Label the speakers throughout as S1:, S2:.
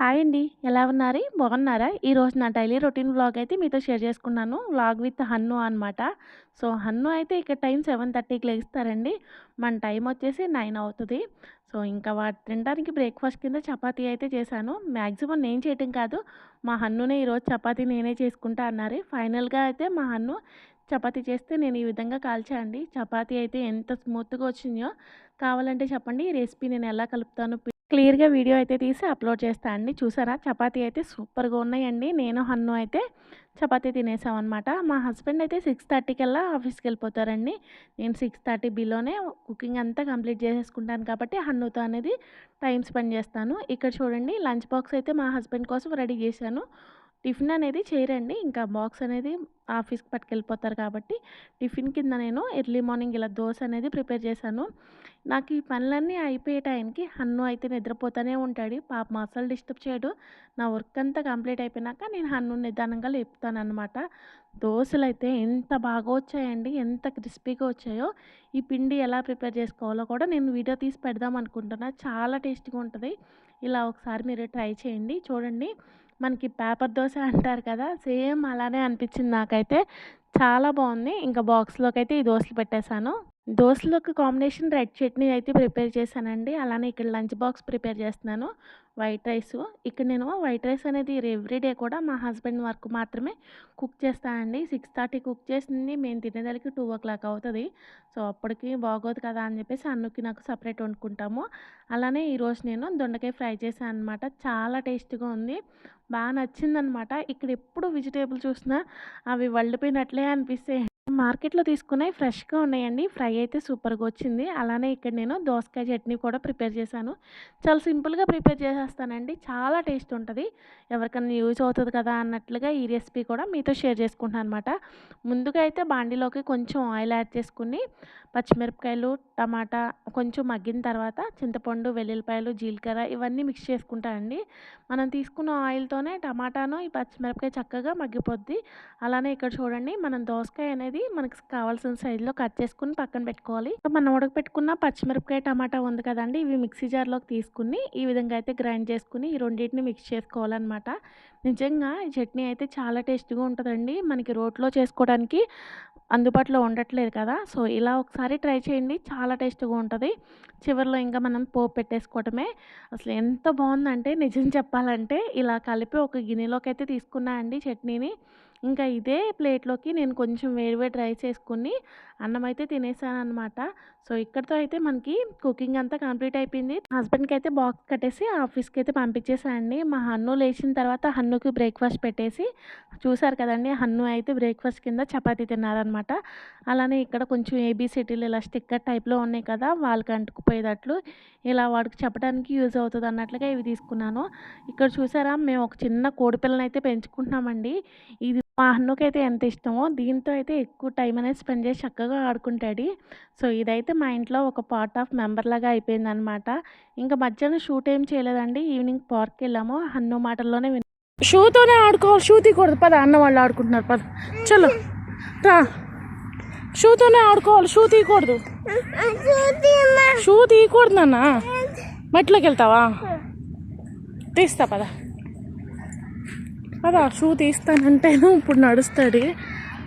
S1: Hi అండి. ఎలా ఉన్నారు? బాగున్నారా? ఈరోజు నా డైలీ రొటీన్ వ్లాగ్ అయితే మీతో షేర్ చేసుకున్నాను. వ్లాగ్ విత్ హన్ను అనమాట. సో, హన్ను అయితే ఇక్కడ టైం 7:30కి లెగుస్తారండి. మన టైం వచ్చేసి నైన్ అవుతుంది సో, ఇంకా వాటి తినడానికి బ్రేక్‌ఫాస్ట్ కింద చపాతీ అయితే చేశాను. మ్యాక్సిమం నేను చేయటం కాదు. మా హన్నునే ఈరోజు చపాతీ నేనే చేసుకుంటా అన్నారు. ఫైనల్‌గా అయితే మా హన్ను చపాతీ చేస్తే నేను ఈ విధంగా కాల్చాండి చపాతీ అయితే ఎంత స్మూత్‌గా వచ్చిందో కావాలంటే చెప్పండి. ఈ రెసిపీ నేను ఎలా కలుపుతాను క్లియర్‌గా వీడియో అయితే తీసి అప్‌లోడ్ చేస్తా అండి. చూసారా? చపాతీ అయితే సూపర్‌గా ఉన్నాయండి. నేను, హన్ను అయితే చపాతీ తినేసామన్నమాట మా హస్బెండ్ అయితే 6:30 కల్లా ఆఫీస్‌కెళ్ళిపోతారండి. నేను 6:30 బిలోనే కుకింగ్ అంతా కంప్లీట్ చేసేసుకుంటాను కాబట్టి హన్నుతో అనేది టైం స్పెండ్ చేస్తాను. ఇక్కడ చూడండి లంచ్ బాక్స్ అయితే మా హస్బెండ్ కోసం రెడీ చేశాను. టిఫిన్ అనేది చేయరండి. ఇంకా బాక్స్ అనేది ఆఫీస్‌కి పట్టుకెళ్ళిపోతారు కాబట్టి టిఫిన్ కింద నేను ఎర్లీ మార్నింగ్ ఇలా దోశ అనేది ప్రిపేర్ చేశాను. నాకు ఈ పనులన్నీ అయిపోయే టైంకి హన్ను అయితే నిద్రపోతూనే ఉంటాడు. పాపం అసలు డిస్టర్బ్ చేయడు. నా వర్క్ అంతా కంప్లీట్ అయిపోయినాక నేను హన్ను నిదానంగా లేపుతానమాట దోశలు అయితే ఎంత బాగా వచ్చాయండి. ఎంత క్రిస్పీగా వచ్చాయో. ఈ పిండి ఎలా ప్రిపేర్ చేసుకోవాలో కూడా నేను వీడియో తీసి పెడదాం అనుకుంటున్నా. చాలా టేస్టీగా ఉంటుంది ఇలా ఒకసారి మీరు ట్రై చేయండి. చూడండి మనకి పేపర్ దోశ అంటారు కదా! సేమ్ అలానే అనిపించింది నాకైతే. చాలా బాగుంది ఇంకా బాక్స్లోకి అయితే ఈ దోశలు పెట్టేశాను. దోశలోకి కాంబినేషన్ రెడ్ చట్నీ అయితే ప్రిపేర్ చేశానండి. అలానే ఇక్కడ లంచ్ బాక్స్ ప్రిపేర్ చేస్తున్నాను. వైట్ రైస్ ఇక్కడ నేను వైట్ రైస్ అనేది ఎవ్రీడే కూడా మా హస్బెండ్ వర్క్ మాత్రమే కుక్ చేస్తానండి. 6:30 కుక్ చేసింది మేము తినేదరికి టూ ఓ క్లాక్ అవుతుంది సో, అప్పటికి బాగోదు కదా! అని చెప్పేసి అన్నుకి నాకు సపరేట్ వండుకుంటాము. అలానే ఈరోజు నేను దొండకాయ ఫ్రై చేశాను అనమాట. చాలా టేస్టీగా ఉంది. బాగా నచ్చిందనమాట. ఇక్కడ ఎప్పుడు వెజిటేబుల్ చూసినా అవి వళ్ళిపోయినట్లే అనిపిస్తాయి. మార్కెట్‌లో తీసుకున్నాయి ఫ్రెష్‌గా ఉన్నాయండి. ఫ్రై అయితే సూపర్‌గా వచ్చింది. అలానే ఇక్కడ నేను దోసకాయ చట్నీ కూడా ప్రిపేర్ చేశాను. చాలా సింపుల్‌గా ప్రిపేర్ చేసేస్తానండి. చాలా టేస్ట్ ఉంటుంది ఎవరికైనా యూజ్ అవుతుంది కదా! అన్నట్లుగా ఈ రెసిపీ కూడా మీతో షేర్ చేసుకుంటాను అనమాట. ముందుగా అయితే బాండీలోకి కొంచెం ఆయిల్ యాడ్ చేసుకుని పచ్చిమిరపకాయలు, టమాటా కొంచెం మగ్గిన తర్వాత చింతపండు, వెల్లుల్లిపాయలు, జీలకర్ర ఇవన్నీ మిక్స్ చేసుకుంటానండి మనం తీసుకున్న ఆయిల్‌తోనే టమాటాను, ఈ పచ్చిమిరపకాయ చక్కగా మగ్గిపోద్ది. అలానే ఇక్కడ చూడండి మనం దోసకాయ అనేది మనకు కావాల్సిన సైజులో కట్ చేసుకుని పక్కన పెట్టుకోవాలి. మనం ఉడకపెట్టుకున్న పచ్చిమిరపకాయ, టమాటా ఉంది కదండి ఇవి మిక్సీ జార్‌లోకి తీసుకుని ఈ విధంగా అయితే గ్రైండ్ చేసుకుని ఈ రెండింటిని మిక్స్ చేసుకోవాలన్నమాట నిజంగా ఈ చట్నీ అయితే చాలా టేస్టీగా ఉంటుందండి మనకి రోట్లో చేసుకోవడానికి అందుబాటులో ఉండట్లేదు కదా! సో, ఇలా ఒకసారి ట్రై చేయండి. చాలా టేస్ట్గా ఉంటుంది చివరిలో ఇంకా మనం పోపు పెట్టేసుకోవటమే. అసలు ఎంత బాగుందంటే నిజం చెప్పాలంటే ఇలా కలిపి ఒక గిన్నెలోకైతే తీసుకున్నా అండి చట్నీని. ఇంకా ఇదే ప్లేట్‌లోకి నేను కొంచెం వేడివేడి వేడి రైస్ అన్నం అయితే తినేసాను అనమాట సో, ఇక్కడితో అయితే మనకి కుకింగ్ అంతా కంప్లీట్ అయిపోయింది. హస్బెండ్‌కి అయితే బాక్స్ కట్టేసి ఆఫీస్‌కి అయితే పంపించేసా అండి. మా హన్ను లేచిన తర్వాత హన్నుకి బ్రేక్‌ఫాస్ట్ పెట్టేసి చూసారు కదండి హన్ను అయితే బ్రేక్‌ఫాస్ట్ కింద చపాతీ తిన్నారనమాట. అలానే ఇక్కడ కొంచెం ఏబీసీడీలు ఇలా స్టిక్కర్ టైప్‌లో ఉన్నాయి కదా! వాళ్ళకి అంటుకుపోయేటట్లు ఇలా వాడికి చెప్పడానికి యూజ్ అవుతుంది అన్నట్లుగా ఇవి తీసుకున్నాను. ఇక్కడ చూసారా మేము ఒక చిన్న కోడిపిల్లనైతే పెంచుకుంటున్నామండి. ఇది మా హన్నుకైతే ఎంత ఇష్టమో దీంతో అయితే ఎక్కువ టైం అనేది స్పెండ్ చేసి చక్కగా ఆడుకుంటాడు. సో, ఇదైతే మా ఇంట్లో ఒక పార్ట్ ఆఫ్ మెంబర్ లాగా అయిపోయిందనమాట. ఇంకా మధ్యాహ్నం షూట్ ఏం చేయలేదండి. ఈవినింగ్ పార్క్‌కెళ్ళాము. అన్న మాటల్లోనే విన్ షూతోనే ఆడుకోవాలి. షూ తీయకూడదు. పద అన్న వాళ్ళు ఆడుకుంటున్నారు పద. చలో రా. షూతోనే ఆడుకోవాలి. షూ తీయకూడదు. షూ తీయకూడదు నాన్న. మెట్లోకి వెళ్తావా? తీస్తా పద. పద షూ తీస్తానంటేను ఇప్పుడు నడుస్తాడు.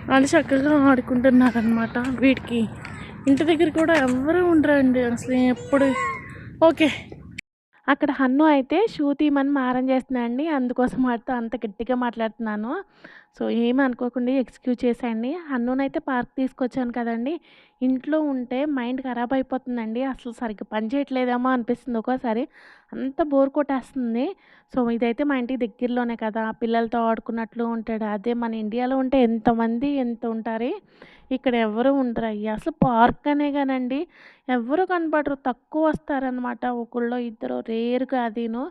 S1: వాళ్ళు చక్కగా ఆడుకుంటున్నారనమాట. వీటికి ఇంటి దగ్గర కూడా ఎవ్వరు ఉండరండి అసలు ఎప్పుడు ఓకే. అక్కడ హన్ను అయితే షూ తీయమని మారం చేస్తున్నాడండి. అందుకోసం వాడితో అంత గట్టిగా మాట్లాడుతున్నాను. సో, ఏమి అనుకోకుండా ఎక్స్‌క్యూజ్ చేసేయండి. హన్నునైతే పార్క్ తీసుకొచ్చాను కదండీ! ఇంట్లో ఉంటే మైండ్ ఖరాబ్ అయిపోతుందండి. అసలు సరిగ్గా పని చేయట్లేదేమో అనిపిస్తుంది ఒక్కోసారి. అంత బోర్ కొట్టేస్తుంది. సో, ఇదైతే మా ఇంటికి దగ్గరలోనే కదా! పిల్లలతో ఆడుకున్నట్లు ఉంటాడు. అదే మన ఇండియాలో ఉంటే ఎంతమంది ఎంత ఉంటారు. ఇక్కడ ఎవ్వరు ఉండరయ్య. అసలు పార్క్ అనే కానండి ఎవ్వరు కనపడరు. తక్కువ వస్తారనమాట. ఒకళ్ళో ఇద్దరు రేరుగా అదీను.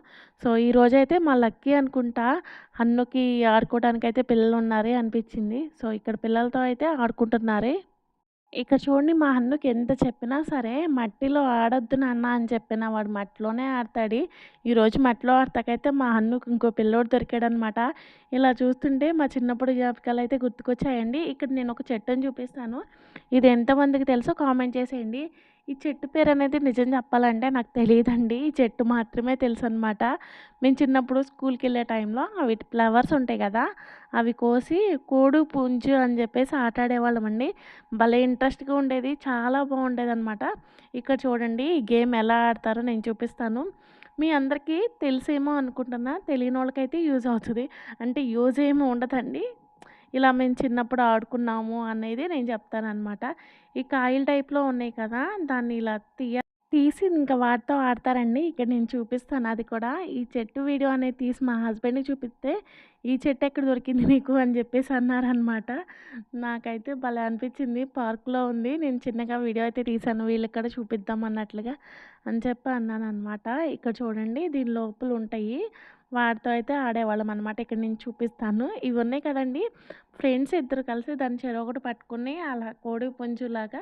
S1: సో, ఈరోజైతే మా లక్కీ అనుకుంటా హన్నుకి పిల్లలు ఉన్నారే అనిపించింది. సో, ఇక్కడ పిల్లలతో అయితే ఆడుకుంటున్నారే. ఇక్కడ చూడండి మా అన్నకి ఎంత చెప్పినా సరే మట్టిలో ఆడొద్దు నాన్న అని చెప్పినా వాడు మట్టిలోనే ఆడతాడు. ఈరోజు మట్టిలో ఆడతాకైతే మా అన్నకు ఇంకో పిల్లోడు దొరికాడనమాట. ఇలా చూస్తుంటే మా చిన్నప్పుడు జ్ఞాపకాలైతే గుర్తుకొచ్చాయండి. ఇక్కడ నేను ఒక చెట్టుని చూపిస్తాను. ఇది ఎంతమందికి తెలుసో కామెంట్ చేసేయండి. ఈ చెట్టు పేరు అనేది నిజం చెప్పాలంటే నాకు తెలియదండి ఈ చెట్టు మాత్రమే తెలుసు అనమాట మేము చిన్నప్పుడు స్కూల్కి వెళ్ళే టైంలో అవి ఫ్లవర్స్ ఉంటాయి కదా అవి కోసి కోడు, పుంజు అని చెప్పేసి ఆట అండి భలే ఇంట్రెస్ట్‌గా ఉండేది. చాలా బాగుండేదనమాట. ఇక్కడ చూడండి ఈ గేమ్ ఎలా ఆడతారో నేను చూపిస్తాను. మీ అందరికీ తెలిసేమో అనుకుంటున్నా. తెలియని వాళ్ళకైతే యూజ్ అవుతుంది అంటే యూజ్ ఏమో ఉండదండి. ఇలా మేము చిన్నప్పుడు ఆడుకున్నాము అనేది నేను చెప్తానమాట ఈ కాయల టైప్‌లో ఉన్నాయి కదా! దాన్ని ఇలా తీయ తీసి ఇంకా వాటితో ఆడతారండి. ఇక్కడ నేను చూపిస్తాను అది కూడా. ఈ చెట్టు వీడియో అనేది తీసి మా హస్బెండ్‌కి చూపిస్తే, "ఈ చెట్టు ఎక్కడ దొరికింది నీకు" అని చెప్పేసి అన్నారనమాట. నాకైతే భలే అనిపించింది. పార్క్‌లో ఉంది. నేను చిన్నగా వీడియో అయితే తీశాను. వీళ్ళకి కూడా చూపిద్దాం అన్నట్లుగా అని చెప్పి అన్నాను అనమాట ఇక్కడ చూడండి దీని లోపల ఉంటాయి. వాటితో అయితే ఆడేవాళ్ళం అనమాట. ఇక్కడ నేను చూపిస్తాను. ఇవి ఉన్నాయి కదండీ! ఫ్రెండ్స్ ఇద్దరు కలిసి దాన్ని చెరొకటి పట్టుకుని అలా కోడి పుంజులాగా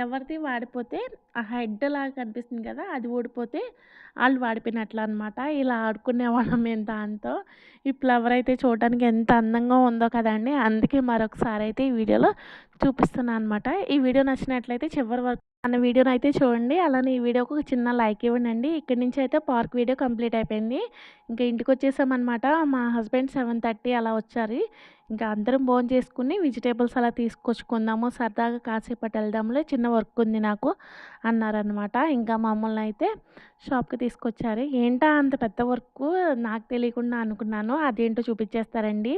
S1: ఎవరిది వాడిపోతే ఆ హెడ్ లాగా కనిపిస్తుంది కదా! అది ఊడిపోతే వాళ్ళు వాడిపోయినట్లు అనమాట. ఇలా ఆడుకునేవాళ్ళం మేము దాంతో. ఈ ఫ్లవర్ అయితే చూడడానికి ఎంత అందంగా ఉందో కదండీ! అందుకే మరొకసారి అయితే ఈ వీడియోలో చూపిస్తున్నాను అనమాట. ఈ వీడియో నచ్చినట్లయితే చివరి వరకు మన వీడియోని అయితే చూడండి. అలానే ఈ వీడియోకి ఒక చిన్న లైక్ ఇవ్వండి ఇక్కడి నుంచి అయితే పార్క్ వీడియో కంప్లీట్ అయిపోయింది. ఇంకా ఇంటికొచ్చేసామనమాట. మా హస్బెండ్ 7:30 అలా వచ్చారు. ఇంకా అందరం భోంచేసుకుని వెజిటేబుల్స్ అలా తీసుకొచ్చుకుందాము. సరదాగా కాసేపటి వెళ్దాంలే చిన్న వర్క్ ఉంది నాకు అన్నారనమాట. ఇంకా మమ్మల్ని అయితే షాప్‌కి తీసుకొచ్చారు. ఏంటా అంత పెద్ద వర్కు నాకు తెలియకుండా అనుకున్నాను. అదేంటో చూపించేస్తారండి.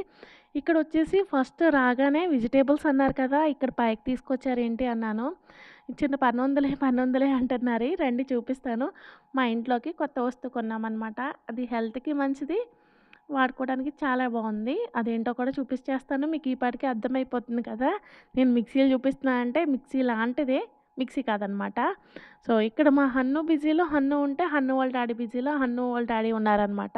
S1: ఇక్కడ వచ్చేసి ఫస్ట్ రాగానే వెజిటేబుల్స్ అన్నారు కదా! ఇక్కడ పైకి తీసుకొచ్చారు ఏంటి అన్నాను. చిన్న పనుందిలే, పనుందిలే అంటున్నారు. రండి చూపిస్తాను. మా ఇంట్లోకి కొత్త వస్తువు కొన్నామనమాట. అది హెల్త్‌కి మంచిది. వాడుకోవడానికి చాలా బాగుంది. అదేంటో కూడా చూపించేస్తాను. మీకు ఈ పాటికి అర్థమైపోతుంది కదా! నేను మిక్సీలు చూపిస్తున్నా అంటే మిక్సీ లాంటిదే. మిక్సీ కాదనమాట. సో, ఇక్కడ మా హన్ను బిజీలో హన్ను ఉంటే, హన్ను వాళ్ళ డాడీ బిజీలో హన్ను వాళ్ళ డాడీ ఉన్నారనమాట.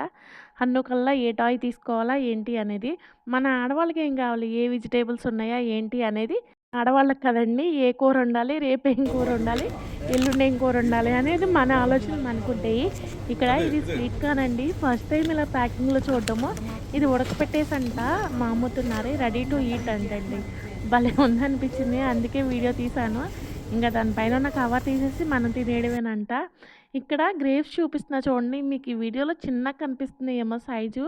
S1: హన్ను కల్లా ఏ టాయ్ తీసుకోవాలా ఏంటి అనేది. మన ఆడవాళ్ళకి ఏం కావాలి? ఏ వెజిటేబుల్స్ ఉన్నాయా ఏంటి అనేది ఆడవాళ్ళకి కదండీ! ఏ కూర వండాలి? రేపు ఏం కూర వండాలి? ఎల్లుండి ఏం కూర వండాలి? అనేది మన ఆలోచనలు మనకుంటాయి. ఇక్కడ ఇది స్వీట్ కార్న్ అండి. ఫస్ట్ టైమ్ ఇలా ప్యాకింగ్‌లో చూడడము. ఇది ఉడకపెట్టేసంట మా అమ్ముతున్నారు. రెడీ టు ఈట్ అంటండి. భలే ఉందనిపించింది. అందుకే వీడియో తీశాను. ఇంక దానిపైన ఉన్న కవర్ తీసేసి మనం తినేయడమేనంట. ఇక్కడ గ్రేప్స్ చూపిస్తున్నా చూడండి. మీకు ఈ వీడియోలో చిన్నగా కనిపిస్తున్నాయేమో సైజు.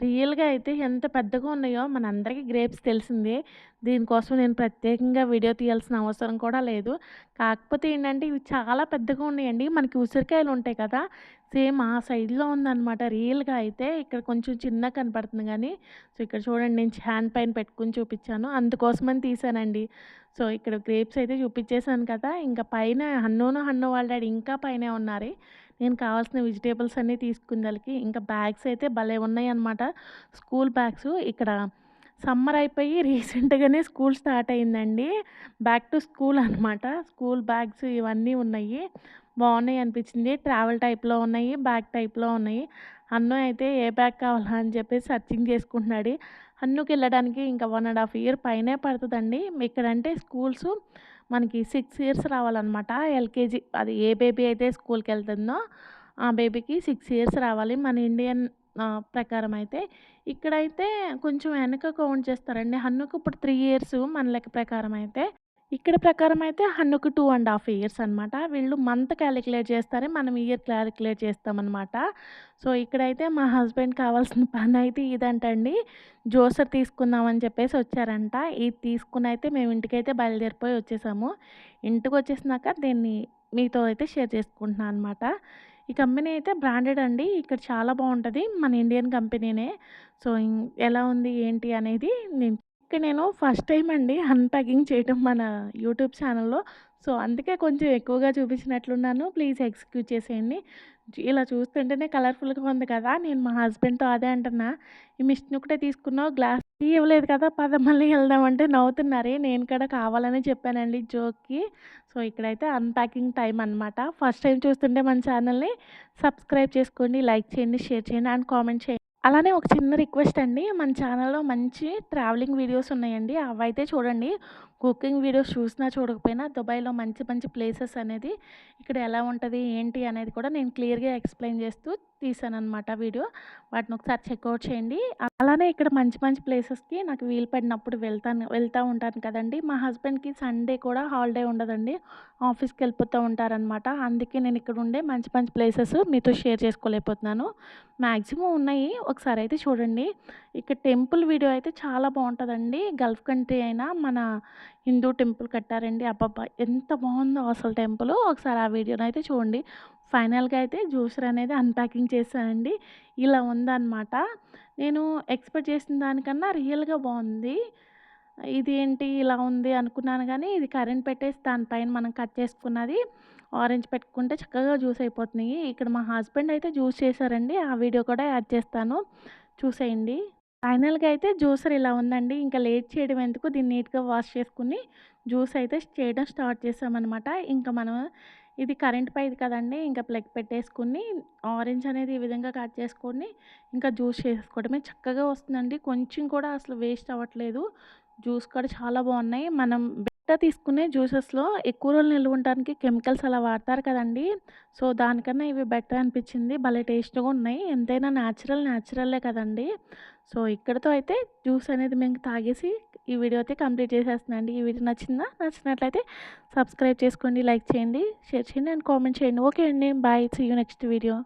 S1: రియల్‌గా అయితే ఎంత పెద్దగా ఉన్నాయో మనందరికీ గ్రేప్స్ తెలిసిందే. దీనికోసం నేను ప్రత్యేకంగా వీడియో తీయాల్సిన అవసరం కూడా లేదు. కాకపోతే ఏంటంటే ఇవి చాలా పెద్దగా ఉన్నాయండి. మనకి ఉసిరికాయలు ఉంటాయి కదా! సేమ్ ఆ సైడ్లో ఉందనమాట. రియల్‌గా అయితే ఇక్కడ కొంచెం చిన్నగా కనపడుతుంది కానీ సో, ఇక్కడ చూడండి నేను హ్యాండ్ పైన పెట్టుకుని చూపించాను. అందుకోసమని తీసానండి సో, ఇక్కడ గ్రేప్స్ అయితే చూపించేసాను కదా! ఇంకా పైన హన్నోను హన్ను వాళ్ళ ఇంకా పైన ఉన్నారు. నేను కావాల్సిన వెజిటేబుల్స్ అన్నీ తీసుకుందలకి ఇంకా బ్యాగ్స్ అయితే భలే ఉన్నాయి అనమాట స్కూల్ బ్యాగ్స్ ఇక్కడ సమ్మర్ అయిపోయి రీసెంట్‌గానే స్కూల్ స్టార్ట్ అయిందండి. బ్యాక్ టు స్కూల్ అనమాట. స్కూల్ బ్యాగ్స్ ఇవన్నీ ఉన్నాయి. బాగున్నాయి అనిపించింది. ట్రావెల్ టైప్‌లో ఉన్నాయి. బ్యాగ్ టైప్‌లో ఉన్నాయి. అన్ను అయితే ఏ బ్యాగ్ కావాలా అని చెప్పి సర్చింగ్ చేసుకుంటున్నాడు. హన్నుకి వెళ్ళడానికి ఇంకా వన్ అండ్ హాఫ్ ఇయర్ పైనే పడుతుందండి ఇక్కడంటే స్కూల్స్ మనకి సిక్స్ ఇయర్స్ రావాలనమాట. ఎల్‌కేజీ అది ఏ బేబీ అయితే స్కూల్కి వెళ్తుందో ఆ బేబీకి సిక్స్ ఇయర్స్ రావాలి. మన ఇండియన్ ప్రకారం అయితే. ఇక్కడైతే కొంచెం వెనక కౌంట్ చేస్తారండి. హన్నుకు ఇప్పుడు త్రీ ఇయర్స్ మన లెక్క ప్రకారం అయితే. ఇక్కడ ప్రకారం అయితే హన్కు టూ అండ్ హాఫ్ ఇయర్స్ అనమాట. వీళ్ళు మంత్ క్యాలిక్యులేట్ చేస్తారే మనం ఇయర్ క్యాలిక్యులేట్ చేస్తామన్నమాట సో, ఇక్కడైతే మా హస్బెండ్ కావాల్సిన పనైతే ఇదంటండి. జోసర్ తీసుకుందామని చెప్పేసి వచ్చారంట. ఇది తీసుకుని అయితే మేము ఇంటికైతే బయలుదేరిపోయి వచ్చేసాము. ఇంటికి వచ్చేసినాక దీన్ని మీతో అయితే షేర్ చేసుకుంటున్నాను అనమాట. ఈ కంపెనీ అయితే బ్రాండెడ్ అండి. ఇక్కడ చాలా బాగుంటుంది మన ఇండియన్ కంపెనీనే. సో, ఎలా ఉంది ఏంటి అనేది నేను నేను ఫస్ట్ టైం అండి అన్‌ప్యాకింగ్ చేయటం మన యూట్యూబ్ ఛానల్లో సో, అందుకే కొంచెం ఎక్కువగా చూపించినట్లున్నాను. ప్లీజ్ ఎక్స్‌క్యూజ్ చేసేయండి. ఇలా చూస్తుంటేనే కలర్‌ఫుల్‌గా ఉంది కదా! నేను మా హస్బెండ్‌తో అదే అంటున్నా. ఈ మిషన్ ఒకటే తీసుకున్నావు గ్లాస్ టీ ఇవ్వలేదు కదా! పద మళ్ళీ వెళ్దాం అంటే నేను కూడా కావాలని చెప్పానండి జోక్‌కి. సో, ఇక్కడైతే అన్‌ప్యాకింగ్ టైం అనమాట. ఫస్ట్ టైం చూస్తుంటే మన ఛానల్ని సబ్స్క్రైబ్ చేసుకోండి, లైక్ చేయండి, షేర్ చేయండి అండ్ కామెంట్ చేయండి. అలానే ఒక చిన్న రిక్వెస్ట్ అండి. మన ఛానల్‌లో మంచి ట్రావెలింగ్ వీడియోస్ ఉన్నాయండి. అవైతే చూడండి. కుకింగ్ వీడియోస్ చూసినా చూడకపోయినా దుబాయ్‌లో మంచి మంచి ప్లేసెస్ అనేది ఇక్కడ ఎలా ఉంటుంది ఏంటి అనేది కూడా నేను క్లియర్‌గా ఎక్స్‌ప్లెయిన్ చేస్తూ తీశాననమాట వీడియో. వాటిని ఒకసారి చెక్అవుట్ చేయండి. అలానే ఇక్కడ మంచి మంచి ప్లేసెస్‌కి నాకు వీలు పడినప్పుడు వెళ్తాను వెళ్తూ ఉంటాను కదండి మా హస్బెండ్‌కి సండే కూడా హాలిడే ఉండదండి. ఆఫీస్కి వెళ్ళిపోతూ ఉంటారనమాట. అందుకే నేను ఇక్కడ ఉండే మంచి మంచి ప్లేసెస్ మీతో షేర్ చేసుకోలేకపోతున్నాను. మ్యాక్సిమం ఉన్నాయి. ఒకసారి అయితే చూడండి. ఇక్కడ టెంపుల్ వీడియో అయితే చాలా బాగుంటుందండి గల్ఫ్ కంట్రీ అయినా మన హిందూ టెంపుల్ కట్టారండి. అబ్బబ్బా! ఎంత బాగుందో అసలు టెంపుల్ ఒకసారి ఆ వీడియోనైతే చూడండి. ఫైనల్‌గా అయితే జ్యూసర్ అనేది అన్‌ప్యాకింగ్ చేశానండి. ఇలా ఉందన్నమాట నేను ఎక్స్‌పెక్ట్ చేసిన దానికన్నా రియల్‌గా బాగుంది ఇది ఏంటి ఇలా ఉంది అనుకున్నాను కానీ ఇది కరెంట్ పెట్టేసి దానిపైన మనం కట్ చేసుకున్నది ఆరెంజ్ పెట్టుకుంటే చక్కగా జ్యూస్ అయిపోతున్నాయి. ఇక్కడ మా హస్బెండ్ అయితే జ్యూస్ చేశారండి. ఆ వీడియో కూడా యాడ్ చేస్తాను. చూసేయండి. ఫైనల్‌గా అయితే జ్యూసర్ ఇలా ఉందండి. ఇంకా లేట్ చేయడం ఎందుకు దీన్ని నీట్‌గా వాష్ చేసుకుని జ్యూస్ అయితే చేయడం స్టార్ట్ చేసామన్నమాట ఇంకా మనం ఇది కరెంట్ పైది కదండీ! ఇంకా ప్లగ్ పెట్టేసుకొని ఆరెంజ్ అనేది ఈ విధంగా కట్ చేసుకొని ఇంకా జ్యూస్ చేసుకోవడమే. చక్కగా వస్తుందండి. కొంచెం కూడా అసలు వేస్ట్ అవ్వట్లేదు. జ్యూస్ కూడా చాలా బాగున్నాయి మనం బయట తీసుకునే జ్యూసెస్‌లో ఎక్కువ రోజులు నిల్వ ఉండటానికి కెమికల్స్ అలా వాడతారు కదండీ! సో, దానికన్నా ఇవి బెటర్ అనిపించింది. భలే టేస్ట్‌గా ఉన్నాయి. ఎంతైనా న్యాచురల్ న్యాచురల్లే కదండీ! సో, ఇక్కడితో అయితే జ్యూస్ అనేది మేము తాగేసి ఈ వీడియో అయితే కంప్లీట్ చేసేస్తున్నానండి. ఈ వీడియో నచ్చిందా? నచ్చినట్లయితే సబ్స్క్రైబ్ చేసుకోండి, లైక్ చేయండి, షేర్ చేయండి అండ్ కామెంట్ చేయండి. ఓకే అండి. Bye. See you next video.